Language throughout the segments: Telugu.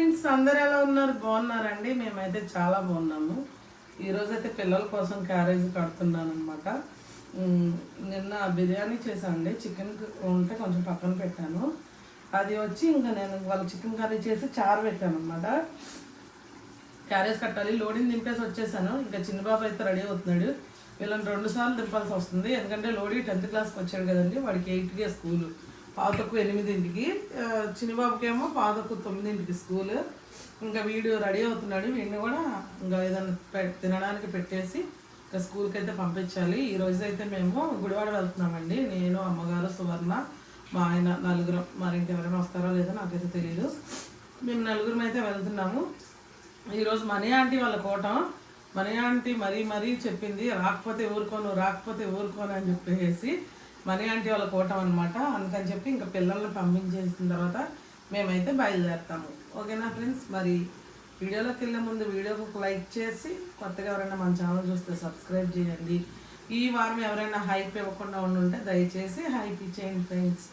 ఫ్రెండ్స్ అందరు ఎలా ఉన్నారు? బాగున్నారండి. మేమైతే చాలా బాగున్నాము. ఈరోజు అయితే పిల్లల కోసం క్యారేజ్ కడుతున్నాను అనమాట నిన్న బిర్యానీ చేశానండి. చికెన్ ఉంటే కొంచెం పక్కన పెట్టాను. అది వచ్చి ఇంకా నేను వాళ్ళ చికెన్ కర్రీ చేసి చారు పెట్టాను అనమాట క్యారేజ్ కట్టాలి. లోడింగ్ దింపేసి వచ్చేసాను. ఇంకా చిన్నబాబు అయితే రెడీ అవుతున్నాడు. వీళ్ళని రెండు సార్లు దింపాల్సి వస్తుంది. ఎందుకంటే లోడీ టెన్త్ క్లాస్కి వచ్చాడు కదండి. వాడికి ఎయిట్కే స్కూల్. పాతకు ఎనిమిదింటికి. ఆ, చిన్నబాబుకి ఏమో పాతకు తొమ్మిదింటికి స్కూల్. ఇంకా వీడు రెడీ అవుతున్నాడు. వీడిని కూడా ఇంకా ఏదైనా పె- తినడానికి పెట్టేసి ఇంకా స్కూల్కి అయితే పంపించాలి. ఈ రోజు అయితే మేము గుడివాడ వెళ్తున్నామండి. నేను అమ్మగారు సువర్ణ మా ఆయన నలుగురం. మరి ఇంకెవరైనా వస్తారో లేదో నాకైతే తెలియదు మేము నలుగురం అయితే వెళ్తున్నాము. ఈరోజు మనీ ఆంటీ వాళ్ళ కోటం. మనీ ఆంటీ మరీ మరీ చెప్పింది. రాకపోతే ఊరుకోను రాకపోతే ఊరుకోను అని చెప్పేసి మనీ ఆంటీ వాళ్ళ కోటం అనమాట అందుకని చెప్పి ఇంకా పిల్లల్ని పంపించేసిన తర్వాత మేమైతే బయలుదేరుతాము. ఓకేనా ఫ్రెండ్స్? మరి వీడియోలోకి వెళ్ళే ముందు వీడియోకి ఒక లైక్ చేసి కొత్తగా ఎవరైనా మన ఛానల్ చూస్తే సబ్స్క్రైబ్ చేయండి. ఈ వారం ఎవరైనా హైప్ ఇవ్వకుండా ఉండుంటే దయచేసి హైప్ ఇచ్చేయండి ఫ్రెండ్స్.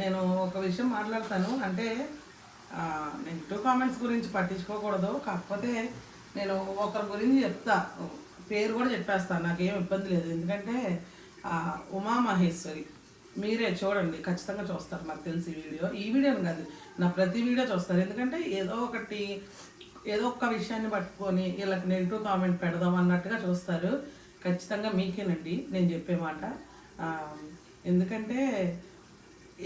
నేను ఒక విషయం మాట్లాడతాను. అంటే నెగిటివ్ కామెంట్స్ గురించి పట్టించుకోకూడదు. కాకపోతే నేను ఒకరి గురించి చెప్తా. పేరు కూడా చెప్పేస్తాను. నాకేం ఇబ్బంది లేదు. ఎందుకంటే ఉమామహేశ్వరి ఉమా మహేశ్వరి మీరే చూడండి ఖచ్చితంగా చూస్తారు నాకు తెలిసి ఈ వీడియో. ఈ వీడియోని కాదు నా ప్రతి వీడియో చూస్తారు. ఎందుకంటే ఏదో ఒకటి ఏదో ఒక్క విషయాన్ని పట్టుకొని వీళ్ళకి నెగిటివ్ కామెంట్ పెడదాం అన్నట్టుగా చూస్తారు. ఖచ్చితంగా మీకేనండి నేను చెప్పే మాట. ఎందుకంటే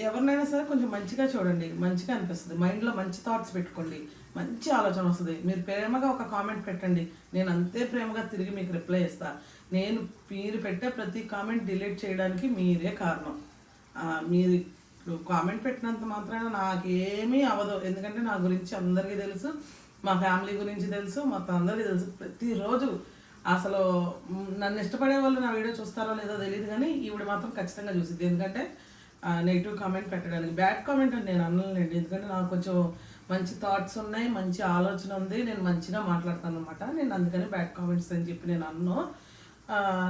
ఎవరినైనా సరే కొంచెం మంచిగా చూడండి మంచిగా అనిపిస్తుంది. మైండ్లో మంచి థాట్స్ పెట్టుకోండి మంచి ఆలోచన వస్తుంది. మీరు ప్రేమగా ఒక కామెంట్ పెట్టండి నేను అంతే ప్రేమగా తిరిగి మీకు రిప్లై ఇస్తాను నేను మీరు పెట్టే ప్రతి కామెంట్ డిలీట్ చేయడానికి మీరే కారణం. మీరు కామెంట్ పెట్టినంత మాత్రాన నాకేమీ అవ్వదు ఎందుకంటే నా గురించి అందరికీ తెలుసు మా ఫ్యామిలీ గురించి తెలుసు మొత్తం అందరికీ తెలుసు. ప్రతిరోజు అసలు నన్ను ఇష్టపడే వాళ్ళు నా వీడియో చూస్తారో లేదో తెలియదు కానీ ఈవిడ మాత్రం ఖచ్చితంగా చూసింది ఎందుకంటే నెగిటివ్ కామెంట్ పెట్టడానికి. బ్యాడ్ కామెంట్ అని నేను అనలేండి ఎందుకంటే నాకు కొంచెం మంచి థాట్స్ ఉన్నాయి మంచి ఆలోచన ఉంది. నేను మంచిగా మాట్లాడతాను అనమాట నేను అందుకని బ్యాడ్ కామెంట్స్ అని చెప్పి నేను అన్ను.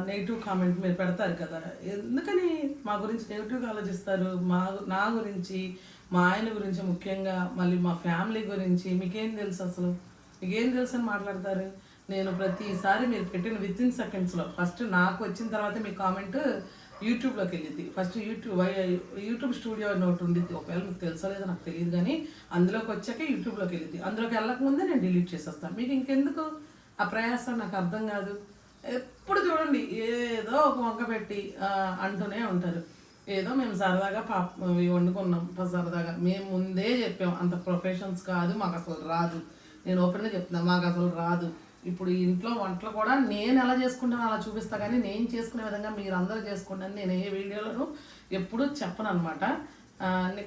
నెగిటివ్ కామెంట్ మీరు పెడతారు కదా. ఎందుకని మా గురించి నెగిటివ్గా ఆలోచిస్తారు? మా నా గురించి మా ఆయన గురించి ముఖ్యంగా మళ్ళీ మా ఫ్యామిలీ గురించి మీకేం తెలుసు అసలు? మీకేం తెలుసు అని మాట్లాడతారు? నేను ప్రతిసారి మీరు పెట్టిన విత్ ఇన్ సెకండ్స్లో ఫస్ట్ నాకు వచ్చిన తర్వాత మీ కామెంట్ యూట్యూబ్లోకి వెళ్ళింది ఫస్ట్ యూట్యూబ్ వై- యూట్యూబ్ స్టూడియో అని ఒకటి ఉండిద్ది. ఒకవేళ మీకు తెలుసో లేదో నాకు తెలియదు కానీ అందులోకి వచ్చాక యూట్యూబ్లోకి వెళ్ళింది అందులోకి వెళ్ళక ముందే నేను డిలీట్ చేసేస్తాను. మీకు ఇంకెందుకు? ఆ ప్రయాసం నాకు అర్థం కాదు. ఎప్పుడు చూడండి ఏదో ఒక వంక పెట్టి అంటూనే ఉంటారు. ఏదో మేము సరదాగా పాప వండుకున్నాం సరదాగా. మేము ముందే చెప్పాం అంత ప్రొఫెషన్స్ కాదు మాకు అసలు రాదు. నేను ఓపెన్గా చెప్తున్నా మాకు అసలు రాదు. ఇప్పుడు ఇంట్లో వంటలు కూడా నేను ఎలా చేసుకుంటానో అలా చూపిస్తా కానీ నేను చేసుకునే విధంగా మీరు అందరూ చేసుకోండి నేను ఏ వీడియోలను ఎప్పుడూ చెప్పను అనమాట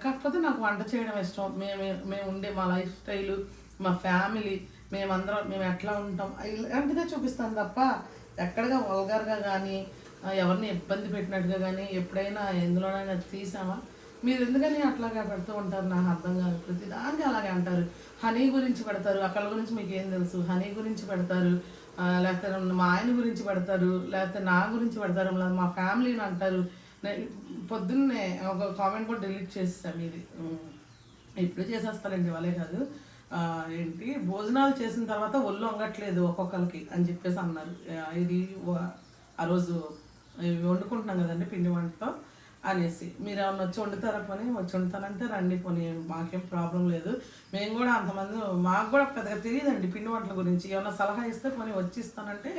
కాకపోతే నాకు వంట చేయడం ఇష్టం. మేము మేము ఉండే మా లైఫ్ స్టైలు మా ఫ్యామిలీ మేమందరం మేము ఎట్లా ఉంటాం ఇలాంటిదే చూపిస్తాను తప్ప ఎక్కడగా వల్గర్గా కానీ ఎవరిని ఇబ్బంది పెట్టినట్టుగా కానీ ఎప్పుడైనా ఎందులోనైనా తీసామా మీరు ఎందుకని అట్లాగా పెడుతూ ఉంటారు? నాకు అర్థం కాదు. ప్రతి దానికి అలాగే అంటారు. హనీ గురించి పెడతారు. అక్కల గురించి మీకు ఏం తెలుసు? హనీ గురించి పెడతారు. లేకపోతే మా ఆయన గురించి పెడతారు. లేకపోతే నా గురించి పెడతారు. మా ఫ్యామిలీని అంటారు. పొద్దున్నే ఒక కామెంట్ కూడా డిలీట్ చేస్తాను మీది. ఉమ్. ఇప్పుడు చేసేస్తారండి? వాళ్ళే కాదు. ఏంటి? భోజనాలు చేసిన తర్వాత ఒళ్ళు వంగట్లేదు ఒక్కొక్కరికి అని చెప్పేసి అన్నారు. ఇది ఆ రోజు వండుకుంటున్నాం కదండి పిండి వంటతో అనేసి. మీరు ఏమన్నా వచ్చి వండుతారా పని? వచ్చి వండుతానంటే రండి పోనీ మాకేం ప్రాబ్లం లేదు. మేము కూడా అంతమంది మాకు కూడా పెద్దగా తెలియదండి పిండి వంటల గురించి. ఏమన్నా సలహా ఇస్తే పోనీ వచ్చి ఇస్తానంటే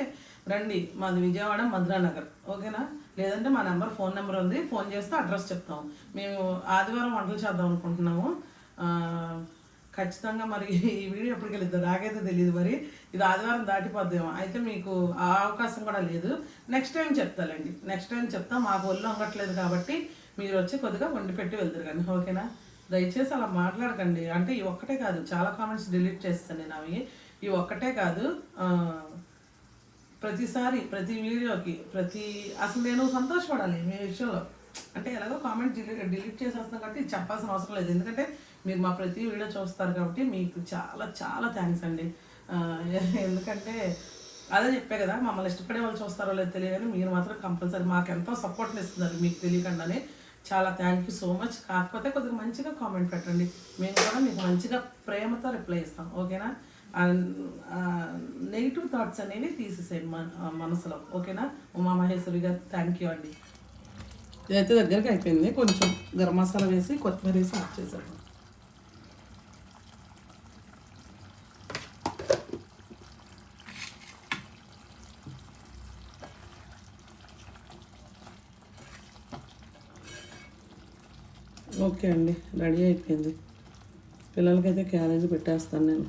రండి. మాది విజయవాడ మధురానగర్. ఓకేనా? లేదంటే మా నెంబర్ ఫోన్ నెంబర్ ఉంది. ఫోన్ చేస్తే అడ్రస్ చెప్తాం. మేము ఆదివారం వంటలు చేద్దాం అనుకుంటున్నాము. ఖచ్చితంగా మరి ఈ వీడియో ఎప్పటికి వెళ్తుంది నాకైతే తెలియదు మరి. ఇది ఆదివారం దాటిపోద్దేమో అయితే మీకు ఆ అవకాశం కూడా లేదు. నెక్స్ట్ టైం చెప్తాలండి. నెక్స్ట్ టైం చెప్తా మాకు ఒళ్ళు అంగట్లేదు కాబట్టి మీరు వచ్చి కొద్దిగా వండి పెట్టి వెళ్తారు కానీ ఓకేనా? దయచేసి అలా మాట్లాడకండి. అంటే ఈ ఒక్కటే కాదు చాలా కామెంట్స్ డిలీట్ చేస్తాను నేను అవి. ఈ ఒక్కటే కాదు ప్రతిసారి ప్రతి వీడియోకి ప్రతి అసలు నేను సంతోషపడాలి మీ విషయంలో. అంటే ఎలాగో కామెంట్ డిలీట్ డిలీట్ చేసేస్తాం కాబట్టి చెప్పాల్సిన అవసరం లేదు. ఎందుకంటే మీరు మా ప్రతి వీడియో చూస్తారు కాబట్టి మీకు చాలా చాలా థ్యాంక్స్ అండి. ఎందుకంటే అదే చెప్పే కదా మమ్మల్ని ఇష్టపడే వాళ్ళు చూస్తారో లేదో తెలియదు మీరు మాత్రం కంపల్సరీ మాకు ఎంతో సపోర్ట్ని ఇస్తున్నారు మీకు తెలియకుండానే. చాలా థ్యాంక్ యూ సో మచ్ కాకపోతే కొద్దిగా మంచిగా కామెంట్ పెట్టండి. మేము కూడా మీకు మంచిగా ప్రేమతో రిప్లై ఇస్తాం. ఓకేనా? నెగిటివ్ థాట్స్ అనేవి తీసేసేయండి మన మనసులో. ఓకేనా? ఉమా మహేశ్వరి గారు థ్యాంక్ యూ అండి. ఇదైతే దగ్గరికి అయిపోయింది. కొంచెం గరం మసాలా వేసి కొత్తిమీర వేసి ఆఫ్ చేశాను. ఓకే అండి. రెడీ అయిపోయింది. పిల్లలకైతే క్యారేజ్ పెట్టేస్తాను నేను.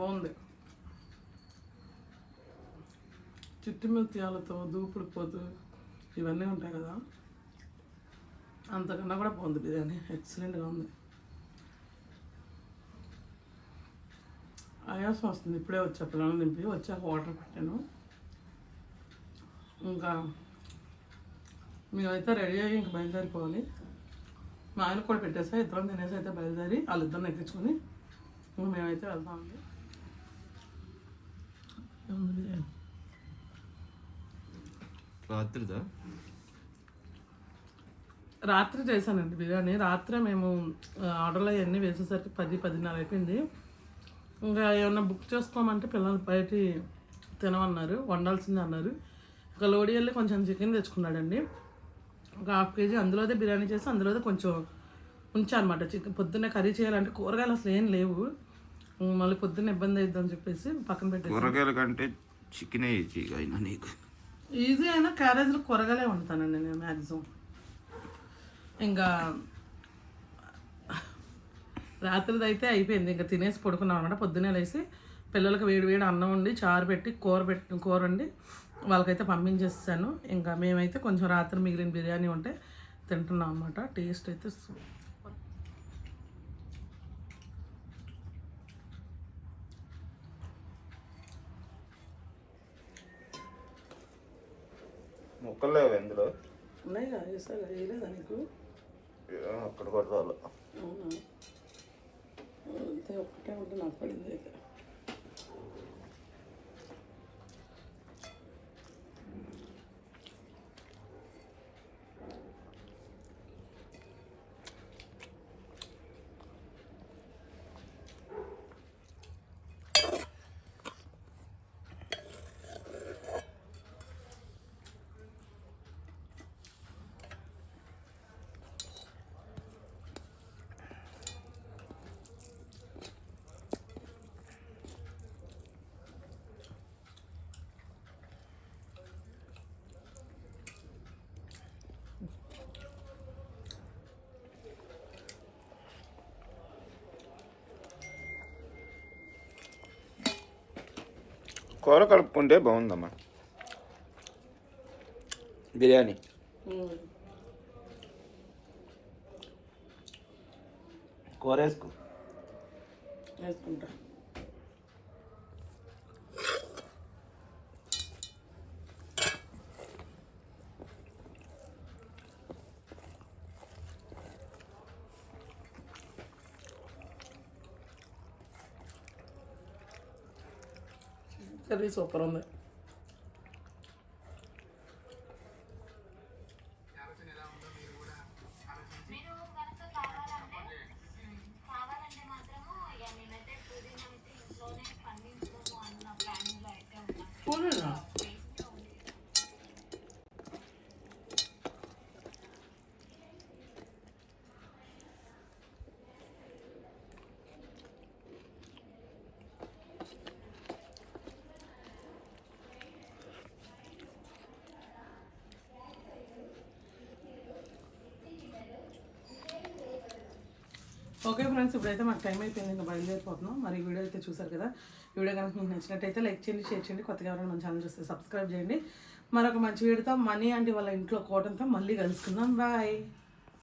బాగుంది. చిట్టి ముత్యాలతో దూపుడు పోతు ఇవన్నీ ఉంటాయి కదా. అంతకన్నా కూడా బాగుంది బిర్యానీ. ఎక్సలెంట్గా ఉంది. ఆయాసం వస్తుంది. ఇప్పుడే వచ్చా పిల్లలు నింపి వచ్చాక వాటర్ పెట్టాను. ఇంకా మేమైతే రెడీ అయ్యి ఇంక బయలుదేరిపోవాలి. మా ఆయన కూడా పెట్టేసా ఇద్దరం తినేసి అయితే బయలుదేరి వాళ్ళిద్దరిని ఎక్కించుకొని మేమైతే వెళ్తామండి. రాత్రిదా? రాత్రి చేశానండి బిర్యానీ. రాత్రే మేము ఆర్డర్లు అవన్నీ వేసేసరికి పది పదిన్నర అయిపోయింది. ఇంకా ఏమన్నా బుక్ చేసుకోమంటే పిల్లలు బయట తినమన్నారు వండాల్సిందే అన్నారు. ఇంకా లోడి వెళ్ళి కొంచెం చికెన్ తెచ్చుకున్నాడండి. ఒక హాఫ్ కేజీ అందులోదే బిర్యానీ చేసి అందులోదే కొంచెం ఉంచా అనమాట చికెన్ పొద్దున్నే కర్రీ చేయాలంటే కూరగాయలు అసలు ఏం లేవు. మళ్ళీ పొద్దున్న ఇబ్బంది అవుతుందని చెప్పేసి పక్కన పెట్టేసి. కూరగాయల కంటే చికెన్ అయినా నీకు. ఈజీ అయినా క్యారేజ్లో కూరగాయలే వండుతానండి నేను మ్యాక్సిమం ఇంకా రాత్రిది అయితే అయిపోయింది. ఇంకా తినేసి పడుకున్నాం అనమాట పొద్దున్నే లేసి పిల్లలకి వేడి వేడి అన్నం వండి చారు పెట్టి కూర పెట్టి కూర వండి వాళ్ళకైతే పంపించేస్తాను. ఇంకా మేమైతే కొంచెం రాత్రి మిగిలిన బిర్యానీ ఉంటే తింటున్నాం అనమాట టేస్ట్ అయితే సూపర్ ముక్కలు లేవు ఎందులో ఉన్నాయి? వేసాగా వేయలేదా నీకు? అక్కడ కొడతాను అవునా? అంతే ఒక్కటే ఉంటే నాకు పడింది అయితే. కూర కలుపుకుంటే బాగుందమ్మా. బిర్యానీ. కూర వేసుకో. వేసుకుంటా. కర్రీ సూపర్ ఉంది మీరు కనుక కావాలంటే కావాలంటే మాత్రము ఇక నేనైతే పుదీనా అయితే ఇంట్లోనే పండించుకోము అన్న ప్లానింగ్లో అయితే ఉన్నాను పూరీనా టేస్ట్ ఉంది ఓకే ఫ్రెండ్స్ ఇప్పుడైతే మాకు టైం అయిపోయింది. ఇంకా బయలుదేరిపోతున్నాం. మరి వీడియో అయితే చూసారు కదా? వీడియో కనుక మీకు నచ్చినట్టయితే లైక్ చేయండి షేర్ చేయండి. కొత్తగా ఎవరైనా మన ఛానల్ చూస్తే సబ్స్క్రైబ్ చేయండి. మరొక మంచి వీడితో మనీ అంటే వాళ్ళ ఇంట్లో కోటంతో మళ్ళీ కలుసుకుందాం. బాయ్